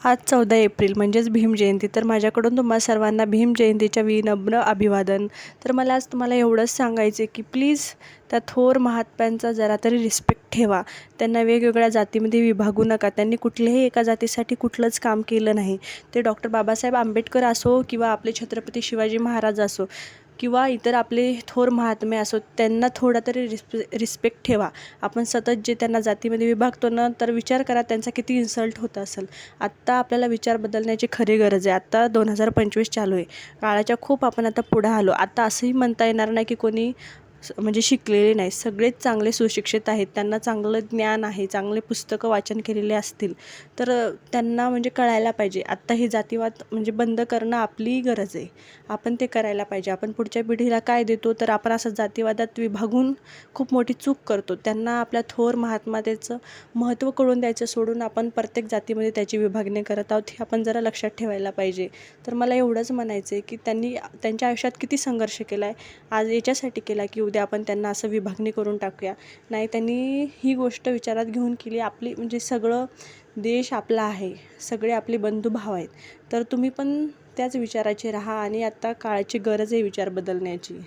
आज चौदा एप्रिल म्हणजेच भीम जयंती. तर माझ्याकडून तुम्हा सर्वांना भीम जयंतीच्या विनम्र अभिवादन. तर मला आज तुम्हाला एवढंच सांगायचं आहे की प्लीज त्या थोर महात्म्यांचा जरा तरी रिस्पेक्ट ठेवा. त्यांना वेगवेगळ्या जातीमध्ये विभागू नका. त्यांनी कुठल्याही एका जातीसाठी कुठलंच काम केलं नाही. ते डॉक्टर बाबासाहेब आंबेडकर असो किंवा आपले छत्रपती शिवाजी महाराज असो. किंवा इतर आपले थोर महात्मे असो त्यांना थोडा तरी रिस्पे रिस्पेक्ट ठेवा. आपण सतत जे त्यांना जातीमध्ये विभागतो ना तर विचार करा त्यांचा किती इन्सल्ट होत असेल. आत्ता आपल्याला विचार बदलण्याची खरी गरज आहे. आत्ता दोन हजार पंचवीस चालू आहे. काळाच्या खूप आपण आता पुढं आलो. आता असंही म्हणता येणार नाही की कोणी म्हणजे शिकलेले नाही सगळेच चांगले सुशिक्षित आहेत. त्यांना चांगलं ज्ञान आहे. चांगले पुस्तकं वाचन केलेले असतील. तर त्यांना म्हणजे कळायला पाहिजे. आत्ता हे जातीवाद म्हणजे बंद करणं आपलीही गरज आहे. आपण ते करायला पाहिजे. आपण पुढच्या पिढीला काय देतो? तर आपण असं जातीवादात विभागून खूप मोठी चूक करतो. त्यांना आपल्या थोर महात्मातेचं महत्त्व कळून द्यायचं सोडून आपण प्रत्येक जातीमध्ये त्याची विभागणी करत आहोत हे आपण जरा लक्षात ठेवायला पाहिजे. तर मला एवढंच म्हणायचं आहे की त्यांनी त्यांच्या आयुष्यात किती संघर्ष केला आहे आज याच्यासाठी केला की उद्या आपण त्यांना असं विभागणी करून टाकूया. नाही त्यांनी ही गोष्ट विचारात घेऊन केली. आपली म्हणजे सगळं देश आपला आहे. सगळे आपले बंधुभाव आहेत. तर तुम्ही पण त्याच विचाराचे राहा आणि आत्ता काळाची गरज आहे विचार बदलण्याची.